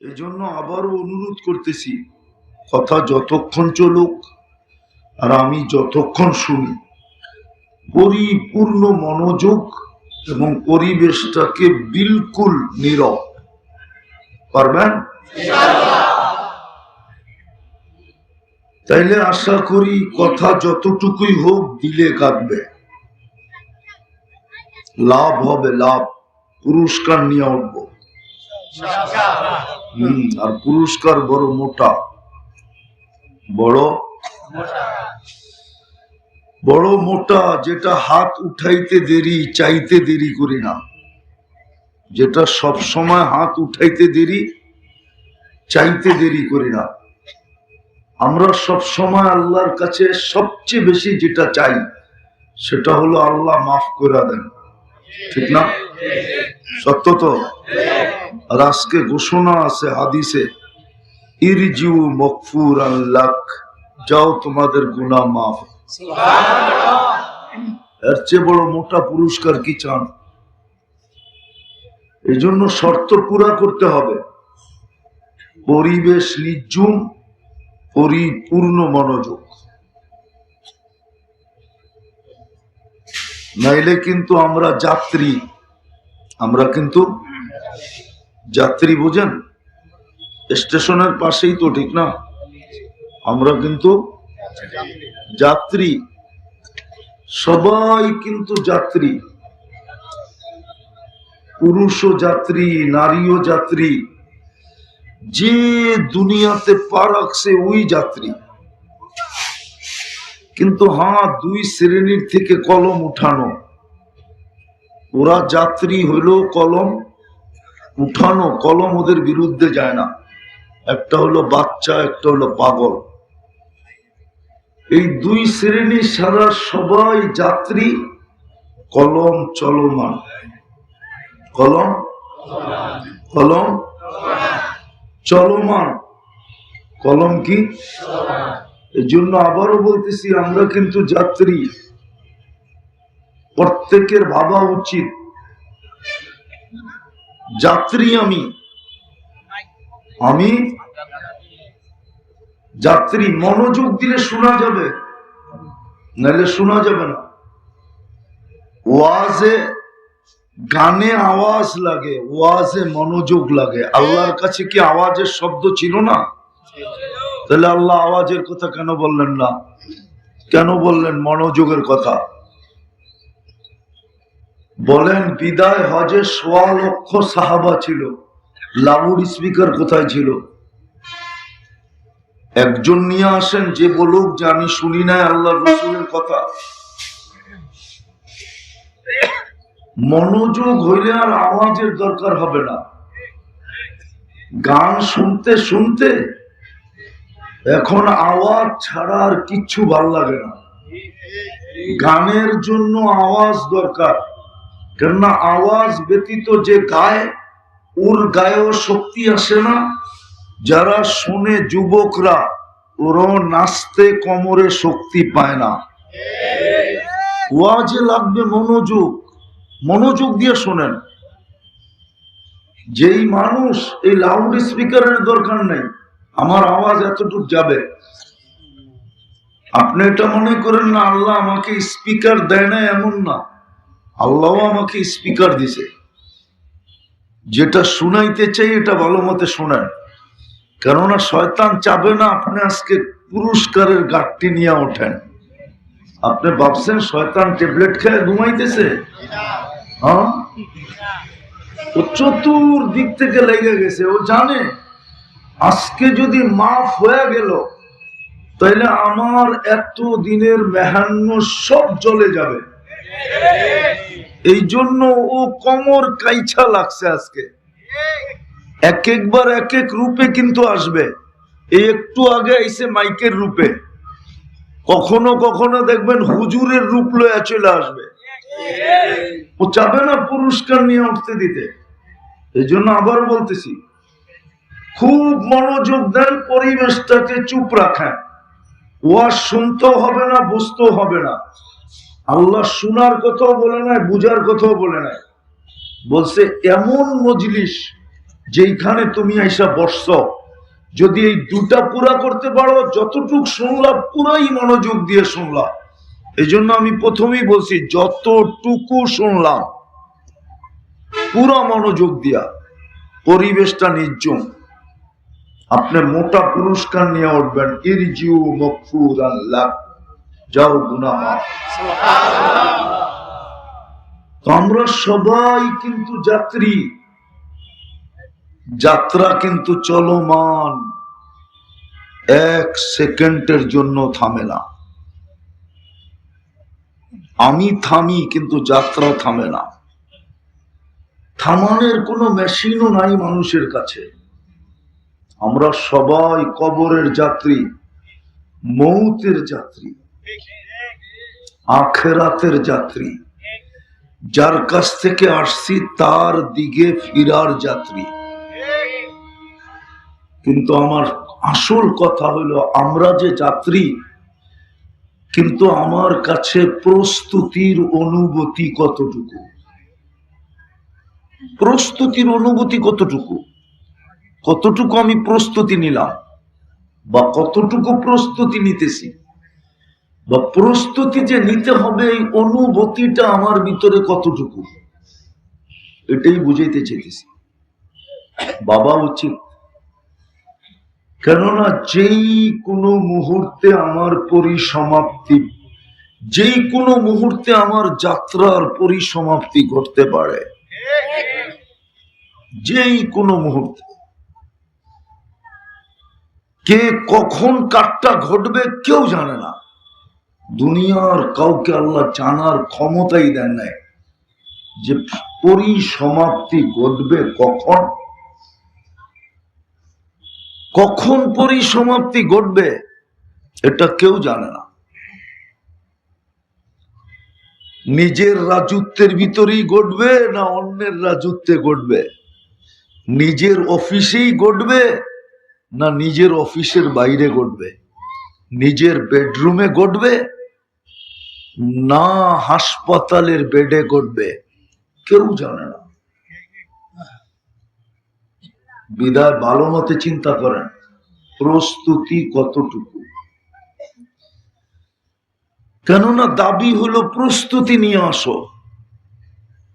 এই জন্য আবারও অনুরোধ করতেছি, কথা যতক্ষণ চলুক আর আমি যতক্ষণ শুনি, পরিপূর্ণ মনোযোগ এবং পরিবেশটাকে বিলকুল নীরব। পারবেন? তাইলে আশা করি কথা যতটুকুই হোক দিলে কাটবে। লাভ হবে, লাভ। পুরস্কার নিয়ে উঠবো। আর পুরস্কার বড় মোটা। বড়? বড় মোটা যেটা হাত উঠাইতে দেরি, চাইতে দেরি করি না। যেটা সব সময় হাত উঠাইতে দেরি, চাইতে দেরি করি না। আমরা সব সময় আল্লাহর কাছে সবচেয়ে বেশি যেটা চাই, সেটা হলো আল্লাহ মাফ করে দেন। ঠিক না? সত্য তো? আর আজকে ঘোষণা আছে, হাদিসে, ইরজিউ মকফুর আল্লাহ যাও তোমাদের গুনাহ মাফ। এর চেয়ে বড় মোটা পুরস্কার কি চান? এই জন্য শর্ত পুরা করতে হবে। পরিবেশ নির্জুম, পরিপূর্ণ মনোযোগ। নাইলে কিন্তু আমরা যাত্রী। আমরা কিন্তু যাত্রী, বুঝেন? স্টেশনের পাশেই তো, ঠিক না? আমরা কিন্তু যাত্রী। সবাই কিন্তু যাত্রী। পুরুষও যাত্রী, নারীও যাত্রী। যে দুনিয়াতে পা রাখছে, ওই যাত্রী। কিন্তু হ্যাঁ দুই শ্রেণির থেকে কলম উঠানো। ওরা যাত্রী হইল কলম উঠানো, কলম ওদের বিরুদ্ধে যায় না। একটা হলো বাচ্চা, একটা হলো পাগল। এই দুই শ্রেণি সারা সবাই যাত্রী, কলম চলমান। কলম কলম চলমান। কলম কি? এই জন্য আবারও বলতেছি, আমরা কিন্তু যাত্রী। প্রত্যেকের ভাবা উচিত। যাত্রী আমি। আমি যাত্রী। মনোযোগ দিলে শোনা যাবে। নাহলে শোনা যাবে না। ওয়াজে গানে আওয়াজ লাগে, ওয়াজে মনোযোগ লাগে। আল্লাহর কাছে কি আওয়াজের শব্দ ছিল না? তাহলে আল্লাহ আওয়াজের কথা কেন বললেন না? কেন বললেন মনোযোগের কথা? বলেন, বিদায় হজে সোয়া লক্ষ সাহাবা ছিল। লাউড স্পিকার কোথায় ছিল? একজন নিয়ে আসেন, যে বলুক যে আমি শুনি না আল্লাহ রসুলের কথা। মনোযোগ হইলে আর আওয়াজের দরকার হবে না। গান শুনতে শুনতে এখন আওয়াজ ছাড়া আর কিচ্ছু ভালো লাগে না। গানের জন্য আওয়াজ দরকার। কেননা আওয়াজ ব্যতীত যে গায়, ওর গায়েও শক্তি আসে না। যারা শুনে যুবকরা, ওরও নাচতে কোমরে শক্তি পায় না। ওয়াজে লাগবে মনোযোগ। মনোযোগ দিয়ে শোনেন। যেই মানুষ এই লাউড স্পিকারের দরকার নেই। আমার আওয়াজ এতটুক যাবে? আপনি এটা মনে করেন না, আল্লাহ আমাকে স্পিকার দেয় না এমন না। আল্লাহ আমাকে স্পিকার দিছে। যেটা শুনাইতে চাই, এটা ভালো মতে শোনেন। কেননা শয়তান চাবে না আপনি আজকে পুরস্কারের গাঠটি নিয়ে ওঠেন। আপনি ভাবছেন শয়তান ট্যাবলেট খেয়ে ঘুমাইতেছে? হ্যাঁ? ও চতুর দিক থেকে লেগে গেছে, ও জানে। আজকে যদি মাফ হয়ে গেল তাহলে আমার এত দিনের মেহান্ন সব চলে যাবে। এই জন্য ও কমর কাইছা লাগছে আজকে। এক একবার এক এক রূপে কিন্তু আসবে। এই একটু আগে এসে মাইকের রূপে। কখনো কখনো দেখবেন হুজুরের রূপ লয়ে চলে আসবে। ও চাবে না পুরস্কার নিয়ে উঠতে দিতে। এই জন্য আবার বলতেছি খুব মনোযোগ দেন, পরিবেশটাকে চুপ রাখেন। ওয়াজ শুনতেও হবে না, বুঝতেও হবে না। আল্লাহ শোনার কথাও বলে নাই, বুঝার কথাও বলে নাই। বলছে, এমন মজলিস যেইখানে তুমি আইসা বসছ, যদি এই দুটা পুরা করতে পারো, যতটুক শুনলাম, পুরাই মনোযোগ দিয়ে শুনলাম। এই জন্য আমি প্রথমেই বলছি, যতটুকু শুনলাম, পুরা মনোযোগ দিয়া, পরিবেশটা নির্জম আপনি মোটা পুরস্কার নিয়ে উঠবেন, ইরজিউ মকফুর আল্লাহ যাও গুনা আমরা সবাই কিন্তু যাত্রী। যাত্রা কিন্তু চলমান। এক সেকেন্ডের জন্য থামে না আমি থামি, কিন্তু যাত্রা থামে না থামানোর কোনো মেশিনও নাই মানুষের কাছে। আমরা সবাই কবরের যাত্রী, মৌতের যাত্রী, আখেরাতের যাত্রী। যার কাছ থেকে আসছি, তার দিকে ফিরার যাত্রী। কিন্তু আমার আসল কথা হলো, আমরা যে যাত্রী, কিন্তু আমার কাছে প্রস্তুতির অনুভূতি কতটুকু? প্রস্তুতির অনুভূতি কতটুকু? কতটুকু আমি প্রস্তুতি নিলাম? বা কতটুকু প্রস্তুতি নিতেছি? বা প্রস্তুতি যে নিতে হবে, এই অনুভূতিটা আমার ভিতরে কতটুকু? এটাই বুঝাইতে চাইতেছি। বাবা উচিত। কেননা যেই কোনো মুহূর্তে আমার পরিসমাপ্তি, যেই কোনো মুহূর্তে আমার যাত্রার পরিসমাপ্তি ঘটতে পারে, যেই কোনো মুহূর্তে। কে কখন কাটটা ঘটবে কেউ জানে না। দুনিয়ার কাউকে আল্লাহ জানার ক্ষমতাই দেন নাই। যে পরিসমাপ্তি ঘটবে কখন? কখন পরিসমাপ্তি ঘটবে এটা কেউ জানে না। নিজের রাজত্বের ভিতরেই ঘটবে না অন্যের রাজত্বে ঘটবে? নিজের অফিসেই ঘটবে না নিজের অফিসের বাইরে ঘটবে, নিজের বেডরুমে ঘটবে, না হাসপাতালের বেডে ঘটবে, কেউ জানে না। বিদায় ভালো মতে চিন্তা করেন, প্রস্তুতি কতটুকু? কেননা দাবি হলো প্রস্তুতি নিয়ে আসো।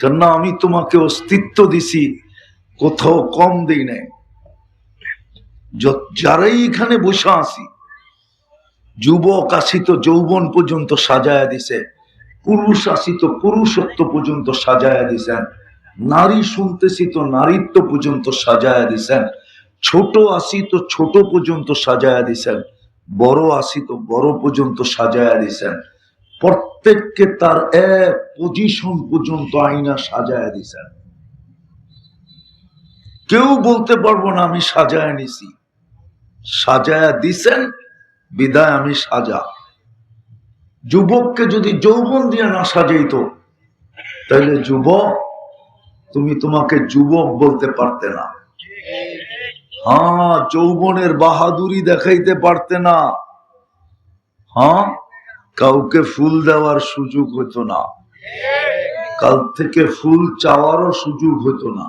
কেননা আমি তোমাকে অস্তিত্ব দিছি, কোথাও কম দিই নাই। যারাই এখানে বসে আসি যুবক আসি তো যৌবন পর্যন্ত সাজায়া দিছে, পুরুষ আসি তো পুরুষত্ব পর্যন্ত সাজায়া দিছেন, নারী শুনতেছি তো নারীত্ব পর্যন্ত সাজায়া দিছেন, ছোট আসি তো ছোট পর্যন্ত সাজায়া দিছেন, বড় আসি তো বড় পর্যন্ত সাজায়া দিছেন, প্রত্যেককে তার এক পজিশন পর্যন্ত আইনা সাজায়া দিছেন। কেউ বলতে পারব না আমি সাজায় নিছি। সাজায়া দিছেন, বিদায় আমি সাজা। যুবককে যদি যৌবন দিয়ে না সাজাইতো তাহলে যুবক, তুমি তোমাকে যুবক বলতে পারতে না। হ্যাঁ যৌবনের বাহাদুরি দেখাইতে পারতে না। হ্যাঁ কাউকে ফুল দেওয়ার সুযোগ হতো না। কাল থেকে ফুল চাওয়ারও সুযোগ হতো না।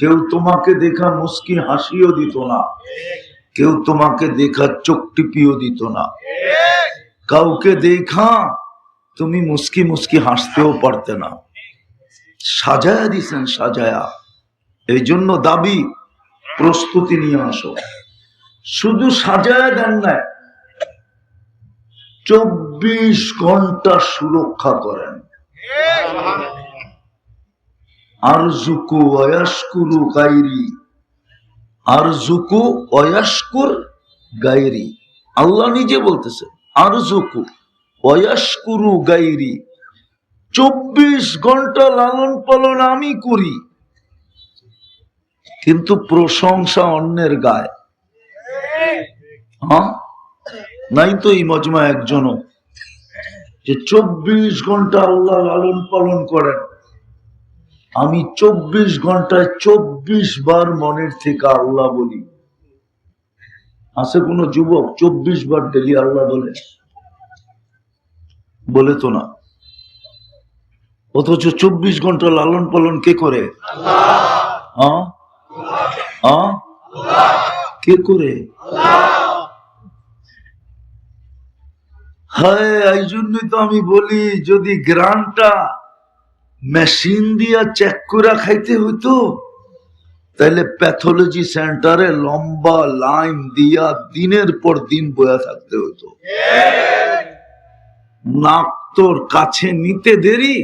কেউ তোমাকে দেখা মুস্কি হাসিও দিত না। কেউ তোমাকে দেখা চোখ টিপিও দিত না। কাউকে দেখা তুমি মুস্কি মুস্কি হাসতেও পারতে না। সাজায়া দিছেন সাজায়া। এই জন্য দাবি প্রস্তুতি নিয়ে আসো। শুধু সাজায়া দেন না চব্বিশ ঘণ্টা সুরক্ষা করেন। আরজুকু অয়াস্কুরু গাইরি আরজুকু অয়াস্কুর গাইরি আল্লাহ নিজে বলতেছে আরজুকু অয়াস্কুরু গাইরি চব্বিশ ঘণ্টা লালন পালন আমি করি। কিন্তু প্রশংসা অন্যের গায়ে। হ্যাঁ নাই তো এই মজমা একজনও। যে চব্বিশ ঘণ্টা আল্লাহ লালন পালন করেন। আমি চব্বিশ ঘন্টায় চব্বিশ বার মনের থেকে আল্লাহ বলি। আছে কোন যুবক চব্বিশ বার ডেলি আল্লাহ বলে? বলে তো না। অথচ চব্বিশ ঘণ্টা লালন পালন কে করে? কে করে? হ্যাঁ এই জন্যই তো আমি বলি, যদি গ্রানটা মেশিন দিয়া চেক করে খাইতে হইতো। তাহলে প্যাথোলজি সেন্টারে লম্বা লাইন দিয়া দিনের পর দিন বয়া থাকতে হতো নাক তোর কাছে নিতে দেরি,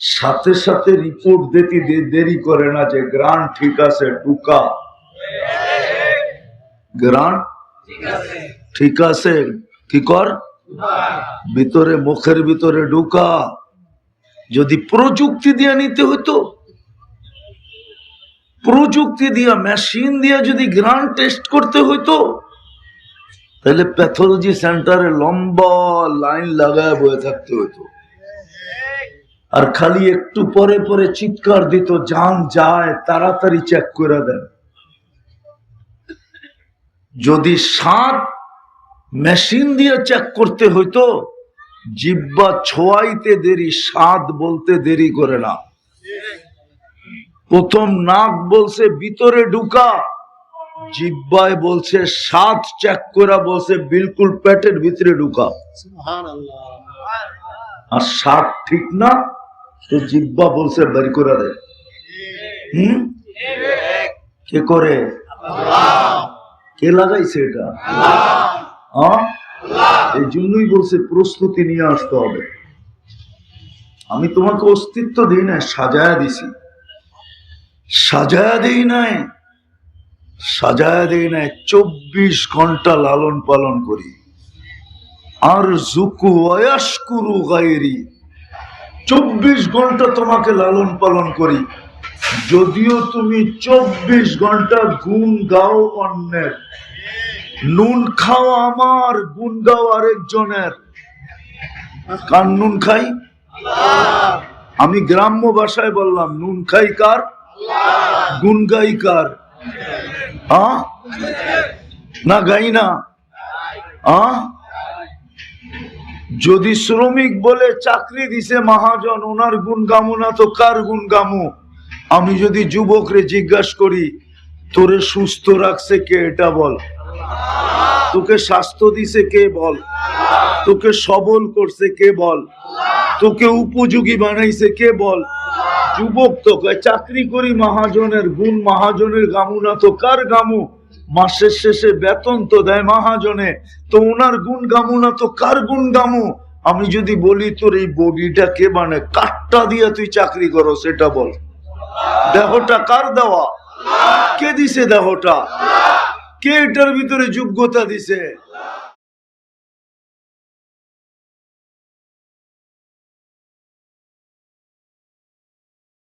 সাথে সাথে রিপোর্ট দিতে দেরি করে না যে গ্রান ঠিক আছে টুকা গ্রান ঠিক আছে, কি কর? ভিতরে, মুখের ভিতরে ঢুকা। যদি প্রযুক্তি দিয়ে নিতে হতো প্রযুক্তি দিয়া মেশিন দিয়া যদি গ্রান টেস্ট করতে হইতো, তাহলে প্যাথোলজি সেন্টারে লম্বা লাইন লাগায় বয়ে থাকতে হতো আর খালি একটু পরে পরে চিৎকার দিত, যান, যায়, তাড়াতাড়ি চেক করে দেন। যদি সাত মেশিন দিয়ে চেক করতে হইতো জিব্বা ছোয়াইতে দেরি স্বাদ বলতে দেরি করে না। প্রথম নাক বলছে ভিতরে ঢুকা। জিব্বায় বলছে স্বাদ চেক করা বলছে বিলকুল পেটের ভিতরে ঢুকা। আর স্বাদ ঠিক না তো জিব্বা বলছে বের করে দে। হুম? কে করে? কে লাগাইছে এটা? হ্যাঁ? এই জন্যই বলছে, প্রস্তুতি নিয়ে আসতে হবে। আমি তোমাকে অস্তিত্ব দিই না সাজায়া দিছি। সাজায়া দিই নাই, সাজায়া দিই নাই, চব্বিশ ঘণ্টা লালন পালন করি। আর জুকু অয়াসকুরু গাইরি চব্বিশ ঘণ্টা তোমাকে লালন পালন করি। যদিও তুমি চব্বিশ ঘণ্টা গুণ গাও অন্যের নুন খাও আমার, গুণ গাও আরেকজনের। কার নুন খাই? আমি গ্রাম্য ভাষায় বললাম, নুন খাই কার? গুণ গাই কার? না গাই না? যদি শ্রমিক বলে চাকরি দিছে মহাজন, ওনার গুণ গামু না তো কার গুণ গামু? আমি যদি যুবকরে জিজ্ঞাসা করি, তোরে সুস্থ রাখছে কে? এটা বল। তোকে স্বাস্থ্য দিছে কে বল? তোকে সবল করছে কে বল? তোকে উপযোগী বানাইছে কে বল? যুবক তো চাকরি করি মহাজনের, গুণ মহাজনের গামু না তো কার গামু? মাসের শেষে বেতন তো দেয় মহাজনে, তো ওনার গুণ গামু না তো কার গুণ গামু? আমি যদি বলি তোর এই বডিটা কে মানে কাঠটা দিয়ে তুই চাকরি করো, সেটা বল। দেহটা কার দেওয়া? কে দিছে দেহটা? কে এটার ভিতরে যোগ্যতা দিছে?